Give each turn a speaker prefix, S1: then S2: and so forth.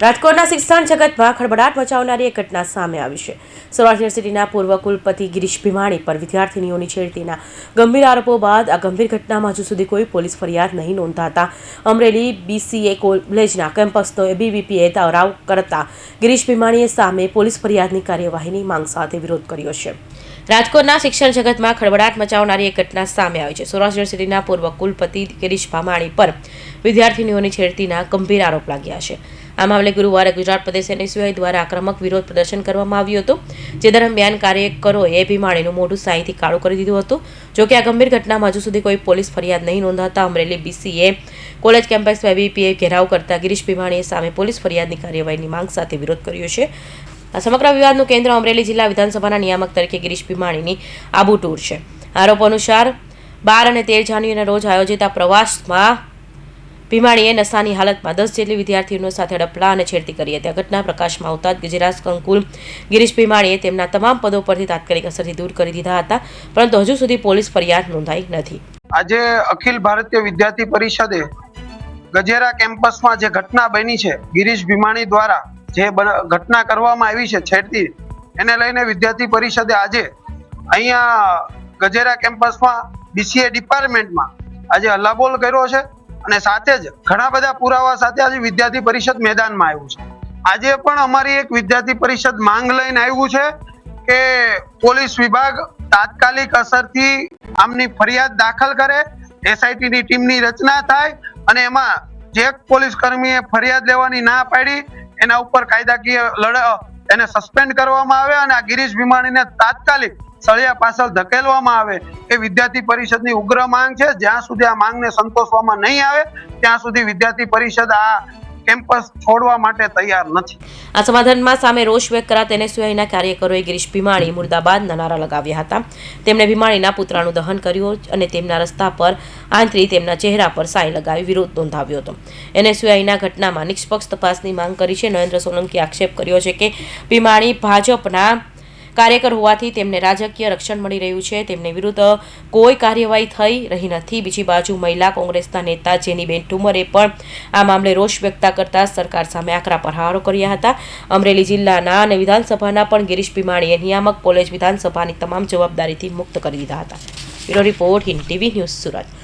S1: રાજકોટના શિક્ષણ જગતમાં ખળબડાટ મચાવનારી એક ઘટના સામે આવી છે. સૌરાષ્ટ્ર યુનિવર્સિટીના પૂર્વ કુલપતિ ગિરીશ ભીમાણી પર વિદ્યાર્થીનીઓની છેડતીના ગંભીર આરોપો બાદ આ ગંભીર ઘટનામાં હજુ સુધી કોઈ પોલીસ ફરિયાદ નહીં નોંધાતા. અમરેલી બીસીએ કોલેજના કેમ્પસનો એબીવીપીએ તારાવ કરતા ગિરીશ ભીમાણીએ સામે પોલીસ ફરિયાદની કાર્યવાહીની માંગ સાથે વિરોધ કર્યો છે. રાજકોટના શિક્ષણ જગતમાં ખળબડાટ મચાવનારી એક ઘટના સામે આવી છે. સૌરાષ્ટ્ર યુનિવર્સિટીના પૂર્વ કુલપતિ ગિરીશ ભામાણી પર વિદ્યાર્થીનીઓની છેડતીના ગંભીર આરોપ લાગ્યા છે. આ મામલે ગુરુવારે ગુજરાત પ્રદેશ એનએસયુઆઈ દ્વારા આક્રમક વિરોધ પ્રદર્શન કરવામાં આવ્યું હતું, જે દરમિયાન કાર્યકરોએ ભીમાણીનું મોઢું સાહીથી કાળું કરી દીધું હતું. જોકે આ ગંભીર ઘટનામાં હજુ સુધી કોઈ પોલીસ ફરિયાદ નહીં નોંધાતા અમરેલી બીસીએ, કોલેજ કેમ્પસમાં એબીપીએ ઘેરાવ કરતા ગિરીશ ભીમાણીએ સામે પોલીસ ફરિયાદની કાર્યવાહીની માંગ સાથે વિરોધ કર્યો છે. આ સમગ્ર વિવાદનું કેન્દ્ર અમરેલી જિલ્લા વિધાનસભાના નિયામક તરીકે ગિરીશ ભીમાણીની આબુ ટૂર છે. આરોપ અનુસાર બાર અને તેર જાન્યુઆરીના રોજ આયોજિત આ પ્રવાસમાં ભીમાણીએ નશાની હાલતમાં દસ જેટલી વિદ્યાર્થીઓ સાથે ડપલા અને છેડતી કરી હતી. આ ઘટના પ્રકાશમાં આવતા જ ગુજરાત કંકુલ ગિરીશ ભીમાણીએ તેમના તમામ પદો પરથી તાત્કાલિક અસરથી દૂર કરી દીધા હતા, પરંતુ હજુ સુધી પોલીસ ફરિયાદ નોંધાઈ નથી.
S2: આજે અખિલ ભારતીય વિદ્યાર્થી પરિષદે ગજેરા કેમ્પસમાં જે ઘટના બની છે, ગિરીશ ભીમાણી દ્વારા જે ઘટના કરવામાં આવી છે, છેડતી, એને લઈને વિદ્યાર્થી પરિષદે આજે અહીંયા ગજેરા કેમ્પસમાં બીસીએ ડિપાર્ટમેન્ટમાં આજે હલ્લાબોલ કર્યો છે. અને સાથે જ ઘણા બધા પુરાવા સાથે આજે વિદ્યાર્થી પરિષદ મેદાનમાં આવ્યું છે. આજે પણ અમારી એક વિદ્યાર્થી પરિષદ માંગ લઈને આવ્યું છે કે પોલીસ વિભાગ તાત્કાલિક અસરથી આમની ફરિયાદ દાખલ કરે એસઆઈટી ની ટીમની રચના થાય અને એમાં જે પોલીસ કર્મીએ ફરિયાદ લેવાની ના પાડી, એના ઉપર કાયદાકીય લડ, એને સસ્પેન્ડ કરવામાં આવે અને આ ગિરીશ ભીમાણીને તાત્કાલિક સળિયા પાછળ ધકેલવામાં આવે એ વિદ્યાર્થી પરિષદની ઉગ્ર માંગ છે. જ્યાં સુધી આ માંગને સંતોષવામાં નહીં આવે, ત્યાં સુધી વિદ્યાર્થી પરિષદ આ કેમ્પસ છોડવા માટે તૈયાર નથી.
S1: આ સમાધાનમાં સામે રોષ વ્યક્ત કરાતા એનએસયુઆઈના કાર્યકરોએ ગિરીશ ભીમાણી મુર્દાબાદના નારા લગાવ્યા હતા. તેમણે ભીમાણીના પુતળાનું દહન કર્યું અને તેમના રસ્તા પર આંતરી તેમના ચહેરા પર સાઈ લગાવી વિરોધ નોંધાવ્યો હતો. એનએસયુઆઈના ઘટનામાં નિષ્પક્ષ તપાસની માંગ કરી છે. નરેન્દ્ર સોલંકી આક્ષેપ કર્યો છે કે ભીમાણી ભાજપના કાર્યકર હોવાથી તેમને રાજકીય રક્ષણ મળી રહ્યું છે. તેમની વિરુદ્ધ કોઈ કાર્યવાહી થઈ રહી નથી. બીજી બાજુ મહિલા કોંગ્રેસના નેતા જેનીબેન ટુમરે પણ આ મામલે રોષ વ્યક્ત કરતા સરકાર સામે આકરા પ્રહારો કર્યા હતા. અમરેલી જિલ્લાના અને વિધાનસભાના પણ ગિરીશ ભીમાણીએ નિયામક કોલેજ વિધાનસભાની તમામ જવાબદારીથી મુક્ત કરી દીધા હતા. Bureau report Hind TV news Surat.